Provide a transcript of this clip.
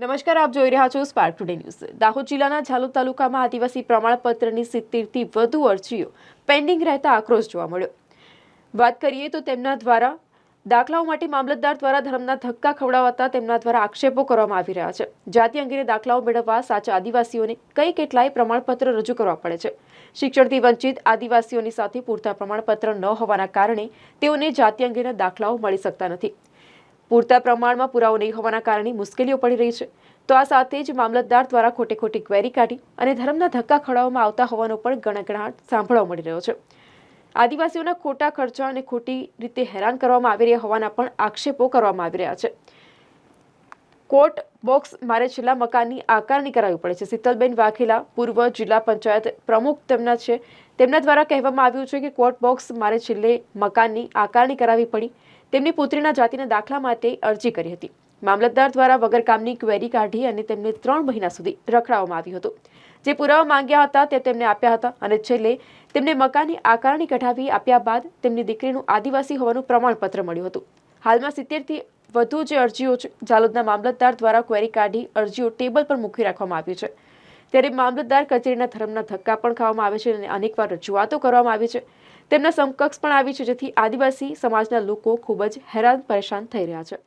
નમસ્કાર, આપ જોઈ રહ્યા છો સ્પાર્ક ટુડે ન્યૂઝ દાહોદ જિલ્લાના ઝાલોદ તાલુકામાં આદિવાસી પ્રમાણપત્રની સિત્તેરથી વધુ અરજીઓ પેન્ડિંગ રહેતા આક્રોશ જોવા મળ્યો. વાત કરીએ તો તેમના દ્વારા દાખલાઓ માટે મામલતદાર દ્વારા ધર્મના ધક્કા ખવડાવતા તેમના દ્વારા આક્ષેપો કરવામાં આવી રહ્યા છે. જાતિ અંગેના દાખલાઓ મેળવવા સાચા આદિવાસીઓને કઈ કેટલાય પ્રમાણપત્ર રજૂ કરવા પડે છે. શિક્ષણથી વંચિત આદિવાસીઓની સાથે પૂરતા પ્રમાણપત્ર ન હોવાના કારણે તેઓને જાતિ અંગેના દાખલાઓ મળી શકતા નથી. પૂરતા પ્રમાણમાં પુરાવો નહીં હોવાના કારણે મુશ્કેલીઓ પડી રહી છે. તો આ સાથે જ મામલતદાર દ્વારા ખોટે ખોટી ક્વેરી કાઢી અને ધર્મના ધક્કા ખડાવવામાં આવતા હોવાનો પણ ગણગણાટ સાંભળવા મળી રહ્યો છે. આદિવાસીઓના ખોટા ખર્ચા અને ખોટી રીતે હેરાન કરવામાં આવી રહ્યા હોવાના પણ આક્ષેપો કરવામાં આવી રહ્યા છે. કોર્ટ બોક્સ મારે છેલ્લા મકાનની આકારણી કરાવવી પડે છે. શીતલબેન વાઘેલા, પૂર્વ જિલ્લા પંચાયત પ્રમુખ તેમના છે. તેમના દ્વારા કહેવામાં આવ્યું છે કે કોર્ટ બોક્સ મારે છેલ્લે મકાનની આકારણી કરાવવી પડી. તેમની પુત્રીના જાતિના દાખલા માટે અરજી કરી હતી. મામલતદાર દ્વારા વગર કામની ક્વેરી કાઢી અને તેમને ત્રણ મહિના સુધી રખડાવવામાં આવ્યું હતું. જે પુરાવા માંગ્યા હતા તે તેમને આપ્યા હતા અને છેલ્લે તેમને મકાનની આકારણી કઢાવી આપ્યા બાદ તેમની દીકરીનું આદિવાસી હોવાનું પ્રમાણપત્ર મળ્યું હતું. હાલમાં સિત્તેરથી વધુ જે અરજીઓ છે, જાલોદના મામલતદાર દ્વારા ક્વેરી કાઢી અરજીઓ ટેબલ પર મૂકી રાખવામાં આવી છે. ત્યારે મામલતદાર કચેરીના ધર્મના ધક્કા પણ ખાવામાં આવે છે અને અનેકવાર રજૂઆતો કરવામાં આવી છે. તેમના સમકક્ષ પણ આવી છે, જેથી આદિવાસી સમાજના લોકો ખૂબ જ હેરાન પરેશાન થઈ રહ્યા છે.